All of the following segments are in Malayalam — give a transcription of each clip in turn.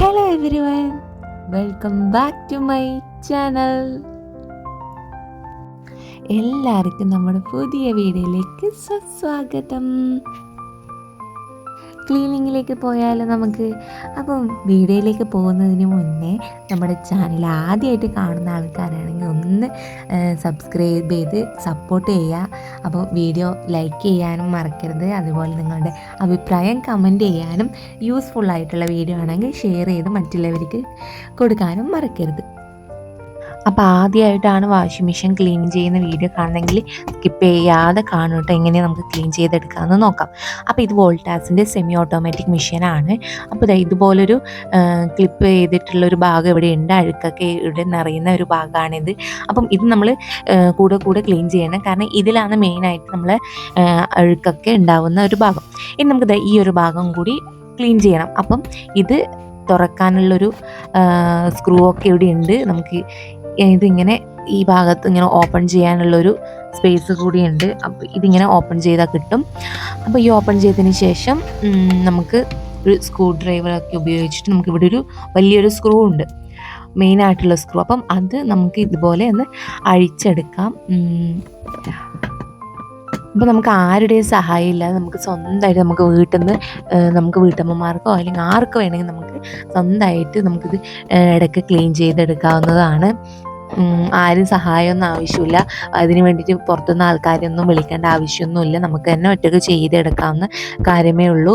Hello everyone welcome back to my channel എല്ലാവർക്കും നമ്മുടെ പുതിയ വീഡിയോയിലേക്ക് സ്വാഗതം. ക്ലീനിങ്ങിലേക്ക് പോയാലോ നമുക്ക് അപ്പം വീഡിയോയിലേക്ക് പോകുന്നതിന് മുന്നേ നമ്മുടെ ചാനൽ ആദ്യമായിട്ട് കാണുന്ന ആൾക്കാരാണെങ്കിൽ ഒന്ന് സബ്സ്ക്രൈബ് ചെയ്ത് സപ്പോർട്ട് ചെയ്യുക. അപ്പോൾ വീഡിയോ ലൈക്ക് ചെയ്യാനും മറക്കരുത്. അതുപോലെ നിങ്ങളുടെ അഭിപ്രായം കമന്റ് ചെയ്യാനും യൂസ്ഫുൾ ആയിട്ടുള്ള വീഡിയോ ആണെങ്കിൽ ഷെയർ ചെയ്ത് മറ്റുള്ളവർക്ക് കൊടുക്കാനും മറക്കരുത്. അപ്പോൾ ആദ്യമായിട്ടാണ് വാഷിംഗ് മെഷീൻ ക്ലീൻ ചെയ്യുന്ന വീഡിയോ കാണുന്നെങ്കിൽ സ്കിപ്പ് ചെയ്യാതെ കാണും കേട്ടോ എങ്ങനെ നമുക്ക് ക്ലീൻ ചെയ്തെടുക്കാമെന്ന് നോക്കാം. അപ്പോൾ ഇത് വോൾട്ടാസിന്റെ സെമി ഓട്ടോമാറ്റിക് മെഷീനാണ് അപ്പോൾ ഇതുപോലൊരു ക്ലിപ്പ് ചെയ്തിട്ടുള്ളൊരു ഭാഗം ഇവിടെ ഉണ്ട്. അഴുക്കൊക്കെ ഇവിടെ നിറയുന്ന ഒരു ഭാഗമാണിത് അപ്പം ഇത് നമ്മൾ കൂടെ കൂടെ ക്ലീൻ ചെയ്യണം. കാരണം ഇതിലാണ് മെയിനായിട്ട് നമ്മൾ അഴുക്കൊക്കെ ഉണ്ടാവുന്ന ഒരു ഭാഗം. ഇനി നമുക്ക് ഈ ഒരു ഭാഗം കൂടി ക്ലീൻ ചെയ്യണം. അപ്പം ഇത് തുറക്കാനുള്ളൊരു സ്ക്രൂ ഒക്കെ ഇവിടെ ഉണ്ട്. നമുക്ക് ഇതിങ്ങനെ ഈ ഭാഗത്ത് ഇങ്ങനെ ഓപ്പൺ ചെയ്യാനുള്ളൊരു സ്പേസ് കൂടിയുണ്ട്. അപ്പോൾ ഇതിങ്ങനെ ഓപ്പൺ ചെയ്താൽ കിട്ടും. അപ്പോൾ ഈ ഓപ്പൺ ചെയ്തതിന് ശേഷം നമുക്ക് ഒരു സ്ക്രൂ ഡ്രൈവറൊക്കെ ഉപയോഗിച്ചിട്ട് നമുക്ക് ഇവിടെ ഒരു വലിയൊരു സ്ക്രൂ ഉണ്ട്. മെയിൻ ആയിട്ടുള്ള സ്ക്രൂ അപ്പം അത് നമുക്ക് ഇതുപോലെ ഒന്ന് അഴിച്ചെടുക്കാം. അപ്പോൾ നമുക്ക് ആരുടെയും സഹായം ഇല്ലാതെ നമുക്ക് സ്വന്തമായിട്ട് നമുക്ക് വീട്ടിൽ നിന്ന് നമുക്ക് വീട്ടമ്മമാർക്കോ അല്ലെങ്കിൽ ആർക്ക് വേണമെങ്കിൽ നമുക്ക് സ്വന്തമായിട്ട് നമുക്കിത് ഇടയ്ക്ക് ക്ലീൻ ചെയ്തെടുക്കാവുന്നതാണ്. ആരും സഹായമൊന്നും ആവശ്യമില്ല. അതിന് വേണ്ടിയിട്ട് പുറത്തുനിന്ന് ആൾക്കാരെയൊന്നും വിളിക്കേണ്ട ആവശ്യമൊന്നുമില്ല. നമുക്ക് തന്നെ ഒറ്റയ്ക്ക് ചെയ്തെടുക്കാവുന്ന കാര്യമേ ഉള്ളൂ.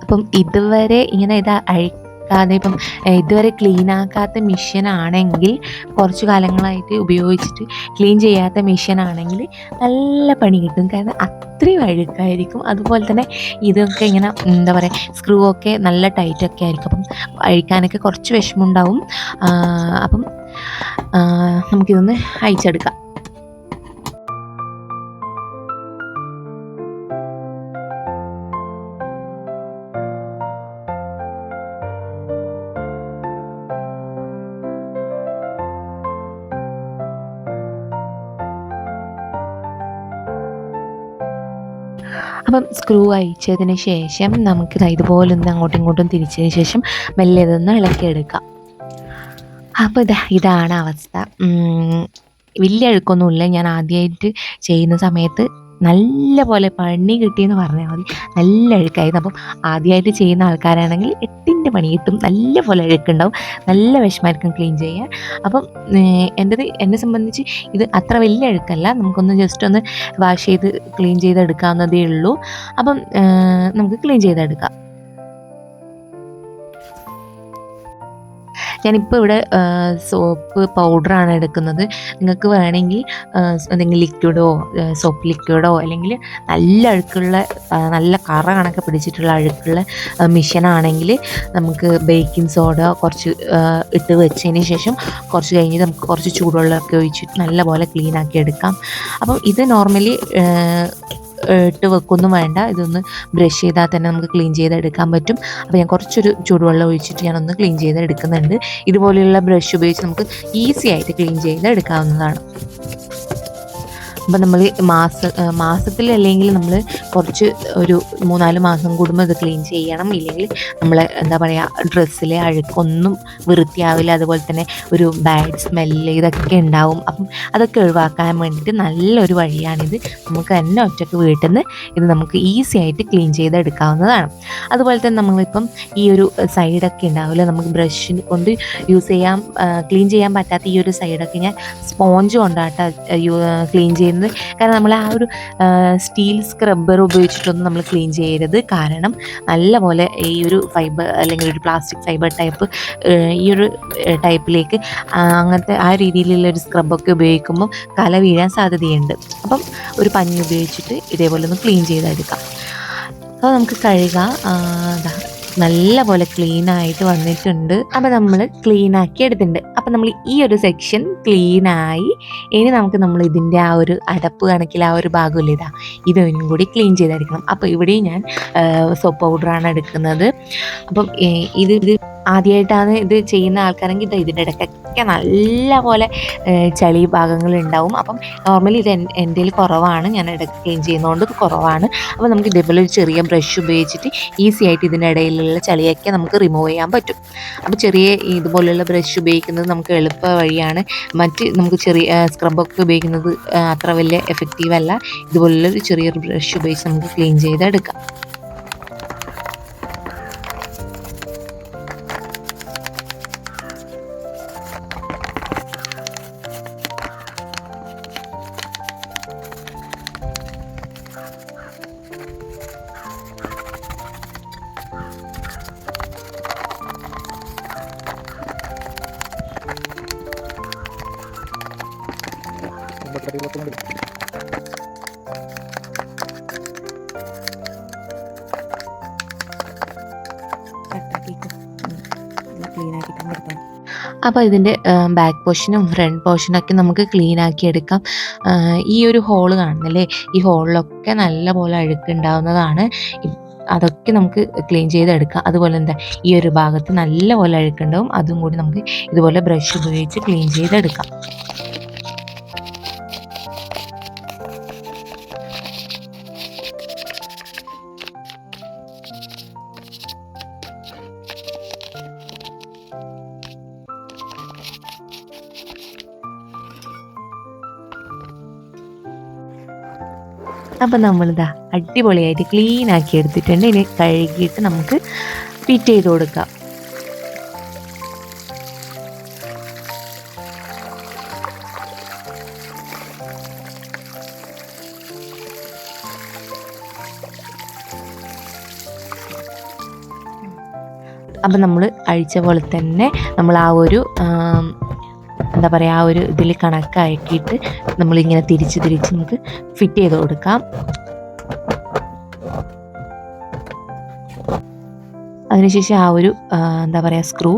അപ്പം ഇതുവരെ ഇങ്ങനെ ഇത് അഴിക്കാതെ ഇപ്പം ഇതുവരെ ക്ലീൻ ആക്കാത്ത മെഷീൻ ആണെങ്കിൽ കുറച്ച് കാലങ്ങളായിട്ട് ഉപയോഗിച്ചിട്ട് ക്ലീൻ ചെയ്യാത്ത മെഷീൻ ആണെങ്കിൽ നല്ല പണി കിട്ടും. കാരണം അത്രയും അഴുക്കായിരിക്കും. അതുപോലെ തന്നെ ഇതൊക്കെ ഇങ്ങനെ എന്താ പറയുക സ്ക്രൂ ഒക്കെ നല്ല ടൈറ്റൊക്കെ ആയിരിക്കും. അപ്പം അഴിക്കാനൊക്കെ കുറച്ച് വിഷമമുണ്ടാവും അപ്പം നമുക്കിതൊന്ന് അയച്ചെടുക്കാം അപ്പം സ്ക്രൂ അയച്ചതിന് ശേഷം നമുക്കിത് ഇതുപോലെ ഒന്ന് അങ്ങോട്ടും ഇങ്ങോട്ടും തിരിച്ചതിന് ശേഷം മെല്ലെ ഇതൊന്ന് ഇളക്കിയെടുക്കാം. അപ്പോൾ ഇതാ ഇതാണ് അവസ്ഥ. വലിയ അഴുക്കൊന്നുമില്ല. ഞാൻ ആദ്യമായിട്ട് ചെയ്യുന്ന സമയത്ത് നല്ല പോലെ പണി കിട്ടിയെന്ന് പറഞ്ഞാൽ മതി. നല്ല അഴുക്കായിരുന്നു. അപ്പം ആദ്യമായിട്ട് ചെയ്യുന്ന ആൾക്കാരാണെങ്കിൽ എട്ടിന്റെ പണി കിട്ടും. നല്ല പോലെ അഴുക്കുണ്ടാവും. നല്ല വിഷമായിരിക്കും ക്ലീൻ ചെയ്യാൻ. അപ്പം എന്റെത് എന്നെ സംബന്ധിച്ച് ഇത് അത്ര വലിയ അഴുക്കല്ല. നമുക്കൊന്ന് ജസ്റ്റ് ഒന്ന് വാഷ് ചെയ്ത് ക്ലീൻ ചെയ്തെടുക്കാവുന്നതേ ഉള്ളൂ. അപ്പം നമുക്ക് ക്ലീൻ ചെയ്തെടുക്കാം. ഞാനിപ്പോൾ ഇവിടെ സോപ്പ് പൗഡറാണ് എടുക്കുന്നത്. നിങ്ങൾക്ക് വേണമെങ്കിൽ എന്തെങ്കിലും ലിക്വിഡോ സോപ്പ് ലിക്വിഡോ അല്ലെങ്കിൽ നല്ല അഴുക്കുള്ള നല്ല കറ കണക്കെ പിടിച്ചിട്ടുള്ള അഴുക്കുള്ള മിഷനാണെങ്കിൽ നമുക്ക് ബേക്കിംഗ് സോഡ കുറച്ച് ഇട്ട് വെച്ചതിന് ശേഷം കുറച്ച് കഴിഞ്ഞ് നമുക്ക് കുറച്ച് ചൂടുവെള്ളമൊക്കെ ഒഴിച്ചിട്ട് നല്ലപോലെ ക്ലീൻ ആക്കി എടുക്കാം. അപ്പം ഇത് നോർമലി ഇട്ട് വെക്കൊന്നും വേണ്ട. ഇതൊന്ന് ബ്രഷ് ചെയ്താൽ തന്നെ നമുക്ക് ക്ലീൻ ചെയ്തെടുക്കാൻ പറ്റും. അപ്പോൾ ഞാൻ കുറച്ചൊരു ചൂടുവെള്ളം ഒഴിച്ചിട്ട് ഞാനൊന്ന് ക്ലീൻ ചെയ്തെടുക്കുന്നുണ്ട്. ഇതുപോലെയുള്ള ബ്രഷ് ഉപയോഗിച്ച് നമുക്ക് ഈസി ആയിട്ട് ക്ലീൻ ചെയ്തെടുക്കാവുന്നതാണ്. അപ്പം നമ്മൾ മാസ മാസത്തിൽ അല്ലെങ്കിൽ നമ്മൾ കുറച്ച് ഒരു മൂന്നാൽ മാസം കൂടുമ്പോൾ ഇത് ക്ലീൻ ചെയ്യണം. ഇല്ലെങ്കിൽ നമ്മൾ എന്താ പറയുക ഡ്രസ്സിലെ അഴുക്കൊന്നും വൃത്തിയാവില്ല. അതുപോലെ തന്നെ ഒരു ബാഡ് സ്മെല്ല് ഇതൊക്കെ ഉണ്ടാവും. അപ്പം അതൊക്കെ ഒഴിവാക്കാൻ വേണ്ടിയിട്ട് നല്ലൊരു വഴിയാണിത്. നമുക്ക് തന്നെ ഒറ്റയ്ക്ക് വീട്ടിൽ നിന്ന് ഇത് നമുക്ക് ഈസി ആയിട്ട് ക്ലീൻ ചെയ്തെടുക്കാവുന്നതാണ്. അതുപോലെ തന്നെ നമ്മളിപ്പം ഈ ഒരു സൈഡൊക്കെ ഉണ്ടാവില്ല. നമുക്ക് ബ്രഷ് കൊണ്ട് യൂസ് ചെയ്യാൻ ക്ലീൻ ചെയ്യാൻ പറ്റാത്ത ഈ ഒരു സൈഡൊക്കെ ഞാൻ സ്പോഞ്ച് കൊണ്ടാട്ട ക്ലീൻ ചെയ്യുന്നത്. കാരണം നമ്മൾ ആ ഒരു സ്റ്റീൽ സ്ക്രബ്ബർ ഉപയോഗിച്ചിട്ടൊന്നും നമ്മൾ ക്ലീൻ ചെയ്യരുത്. കാരണം നല്ലപോലെ ഈ ഒരു ഫൈബർ അല്ലെങ്കിൽ ഒരു പ്ലാസ്റ്റിക് ഫൈബർ ടൈപ്പ് ഈ ഒരു ടൈപ്പിലേക്ക് അങ്ങനത്തെ ആ രീതിയിലുള്ള ഒരു സ്ക്രബൊക്കെ ഉപയോഗിക്കുമ്പോൾ കല വീഴാൻ സാധ്യതയുണ്ട്. അപ്പം ഒരു പഞ്ഞി ഉപയോഗിച്ചിട്ട് ഇതേപോലെ ഒന്ന് ക്ലീൻ ചെയ്തെടുക്കാം. അപ്പോൾ നമുക്ക് കഴുകാം. നല്ല പോലെ ക്ലീൻ ആയിട്ട് വന്നിട്ടുണ്ട്. അപ്പം നമ്മൾ ക്ലീൻ ആക്കി എടുത്തിട്ടുണ്ട്. അപ്പം നമ്മൾ ഈ ഒരു സെക്ഷൻ ക്ലീൻ ആയി. ഇനി നമുക്ക് നമ്മൾ ഇതിന്റെ ആ ഒരു അടപ്പ് കണക്കിൽ ആ ഒരു ഭാഗമില്ല ഇതാ ഇതൊന്നും കൂടി ക്ലീൻ ചെയ്തെടുക്കണം. അപ്പോൾ ഇവിടെയും ഞാൻ സോപ്പ് പൗഡർ ആണ് എടുക്കുന്നത്. അപ്പം ഇത് ഇത് ആദ്യമായിട്ടാണ് ഇത് ചെയ്യുന്ന ആൾക്കാരെങ്കിൽ ഇത് ഇതിന്റെ ഇടയ്ക്കൊക്കെ നല്ല പോലെ ചളി ഭാഗങ്ങൾ ഉണ്ടാവും അപ്പം നോർമലി ഇത് എന്റെ കുറവാണ്. ഞാൻ ഇടയ്ക്ക് ക്ലീൻ ചെയ്യുന്നതുകൊണ്ട് കുറവാണ്. അപ്പോൾ നമുക്ക് ഇതേപോലെ ഒരു ചെറിയ ബ്രഷ് ഉപയോഗിച്ചിട്ട് ഈസി ആയിട്ട് ഇതിന്റെ ഇടയിലുള്ള ചളിയൊക്കെ നമുക്ക് റിമൂവ് ചെയ്യാൻ പറ്റും. അപ്പോൾ ചെറിയ ഇതുപോലെയുള്ള ബ്രഷ് ഉപയോഗിക്കുന്നത് നമുക്ക് എളുപ്പ വഴിയാണ്. മറ്റ് നമുക്ക് ചെറിയ സ്ക്രബൊക്കെ ഉപയോഗിക്കുന്നത് അത്ര വലിയ എഫക്റ്റീവ് അല്ല. ഇതുപോലുള്ള ഒരു ചെറിയൊരു ബ്രഷ് ഉപയോഗിച്ച് നമുക്ക് ക്ലീൻ ചെയ്തെടുക്കാം. അപ്പോൾ ഇതിന്റെ ബാക്ക് പോർഷനും ഫ്രണ്ട് പോർഷനും ഒക്കെ നമുക്ക് ക്ലീൻ ആക്കി എടുക്കാം. ഈ ഒരു ഹോൾ കാണുന്നില്ലേ? ഈ ഹോളിലൊക്കെ നല്ല പോലെ അഴുക്കുണ്ടാവുന്നതാണ്. അതൊക്കെ നമുക്ക് ക്ലീൻ ചെയ്തെടുക്കാം അതുപോലെ എന്താ ഈ ഒരു ഭാഗത്ത് നല്ല പോലെ അഴുക്കുണ്ടാവും. അതും കൂടി നമുക്ക് ഇതുപോലെ ബ്രഷ് ഉപയോഗിച്ച് ക്ലീൻ ചെയ്തെടുക്കാം അപ്പം നമ്മളിതാ അടിപൊളിയായിട്ട് ക്ലീൻ ആക്കി എടുത്തിട്ടുണ്ട്. ഇനി കഴുകിയിട്ട് നമുക്ക് ഫിറ്റ് ചെയ്ത് കൊടുക്കാം. അപ്പം നമ്മൾ അഴിച്ച പോലെ തന്നെ നമ്മൾ ആ ഒരു എന്താ പറയുക ആ ഒരു ഇതിൽ കണക്കാക്കിയിട്ട് നമ്മളിങ്ങനെ തിരിച്ച് തിരിച്ച് നമുക്ക് ഫിറ്റ് ചെയ്ത് കൊടുക്കാം. അതിനുശേഷം ആ ഒരു എന്താ പറയുക സ്ക്രൂ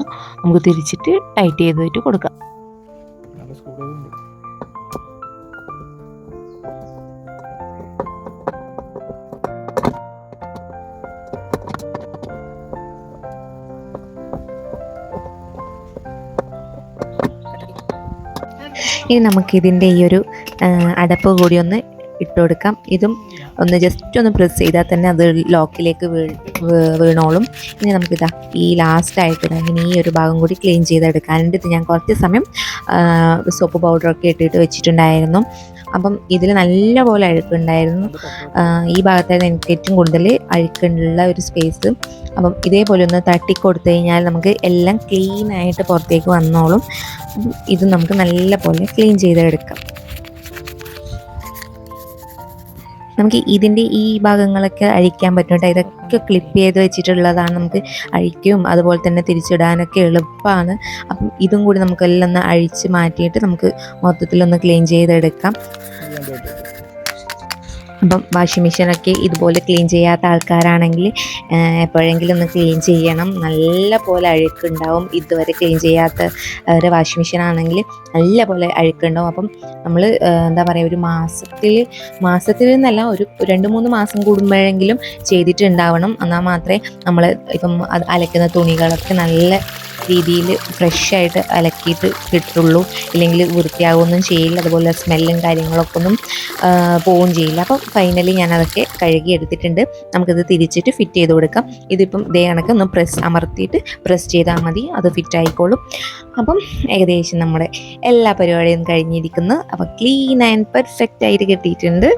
നമുക്ക് തിരിച്ചിട്ട് ടൈറ്റ് ചെയ്തിട്ട് കൊടുക്കാം. ഇനി നമുക്കിതിന്റെ ഈ ഒരു അടപ്പ് കൂടി ഒന്ന് ഇട്ട് കൊടുക്കാം ഇതും ഒന്ന് ജസ്റ്റ് ഒന്ന് പ്രസ് ചെയ്താൽ തന്നെ അത് ലോക്കിലേക്ക് വീണോളും. ഇനി നമുക്കിതാ ഈ ലാസ്റ്റ് ആയിട്ട് ഇനി ഈ ഒരു ഭാഗം കൂടി ക്ലീൻ ചെയ്തെടുക്കാനുണ്ട് ഇത് ഞാൻ കുറച്ച് സമയം സോപ്പ് പൗഡറൊക്കെ ഇട്ടിട്ട് വെച്ചിട്ടുണ്ടായിരുന്നു. അപ്പം ഇതിൽ നല്ല പോലെ അഴുക്കുണ്ടായിരുന്നു ഈ ഭാഗത്തായിരുന്നു എനിക്ക് ഏറ്റവും കൂടുതൽ അഴുക്കുള്ള ഒരു സ്പേസ് അപ്പം ഇതേപോലെ ഒന്ന് തട്ടിക്കൊടുത്തു കഴിഞ്ഞാൽ നമുക്ക് എല്ലാം ക്ലീൻ ആയിട്ട് പുറത്തേക്ക് വന്നോളും. ഇത് നമുക്ക് നല്ല പോലെ ക്ലീൻ ചെയ്തെടുക്കാം. നമുക്ക് ഇതിന്റെ ഈ ഭാഗങ്ങളൊക്കെ അഴിക്കാൻ പറ്റും കേട്ടോ. ഇതൊക്കെ ക്ലിപ്പ് ചെയ്ത് വെച്ചിട്ടുള്ളതാണ് നമുക്ക് അഴിക്കും അതുപോലെ തന്നെ തിരിച്ചിടാനൊക്കെ എളുപ്പമാണ്. അപ്പം ഇതും കൂടി നമുക്കെല്ലാം ഒന്ന് അഴിച്ച് മാറ്റിയിട്ട് നമുക്ക് മൊത്തത്തിലൊന്ന് ക്ലീൻ ചെയ്തെടുക്കാം. അപ്പം വാഷിംഗ് മെഷീനൊക്കെ ഇതുപോലെ ക്ലീൻ ചെയ്യാത്ത ആൾക്കാരാണെങ്കിൽ എപ്പോഴെങ്കിലും ഒന്ന് ക്ലീൻ ചെയ്യണം. നല്ല പോലെ അഴുക്കുണ്ടാവും. ഇതുവരെ ക്ലീൻ ചെയ്യാത്ത ഒരു വാഷിംഗ് മെഷീൻ ആണെങ്കിൽ നല്ല പോലെ അഴുക്കുണ്ടാവും. അപ്പം നമ്മൾ എന്താ പറയുക ഒരു മാസത്തിൽ മാസത്തിൽ എന്നല്ല ഒരു രണ്ട് മൂന്ന് മാസം കൂടുമ്പോഴെങ്കിലും ചെയ്തിട്ടുണ്ടാവണം. എന്നാൽ മാത്രമേ നമ്മൾ ഇപ്പം അലക്കുന്ന തുണികളൊക്കെ നല്ല രീതിയിൽ ഫ്രഷ് ആയിട്ട് അലക്കിയിട്ട് കിട്ടുള്ളൂ ഇല്ലെങ്കിൽ വൃത്തിയാവുകയൊന്നും ചെയ്യില്ല. അതുപോലെ സ്മെല്ലും കാര്യങ്ങളൊക്കെ ഒന്നും പോവുകയും ചെയ്യില്ല. അപ്പം ഫൈനലി ഞാൻ അതൊക്കെ കഴുകി എടുത്തിട്ടുണ്ട്. നമുക്കിത് തിരിച്ചിട്ട് ഫിറ്റ് ചെയ്ത് കൊടുക്കാം. ഇതിപ്പം ഇതേ കണക്ക് ഒന്ന് പ്രസ് അമർത്തിയിട്ട് പ്രസ് ചെയ്താൽ മതി. അത് ഫിറ്റ് ആയിക്കോളും. അപ്പം ഏകദേശം നമ്മുടെ എല്ലാ പരിപാടിയും കഴിഞ്ഞിരിക്കുന്നു. അപ്പം ക്ലീൻ ആൻഡ് പെർഫെക്റ്റ് ആയിട്ട് കിട്ടിയിട്ടുണ്ട്.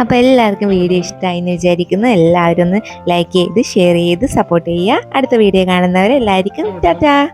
അപ്പോൾ എല്ലാവർക്കും വീഡിയോ ഇഷ്ടമായി എന്ന് വിചാരിക്കുന്നു. എല്ലാവരും ഒന്ന് ലൈക്ക് ചെയ്ത് ഷെയർ ചെയ്ത് സപ്പോർട്ട് ചെയ്യുക. അടുത്ത വീഡിയോ കാണുന്നവരെല്ലാവർക്കും ടാറ്റാ.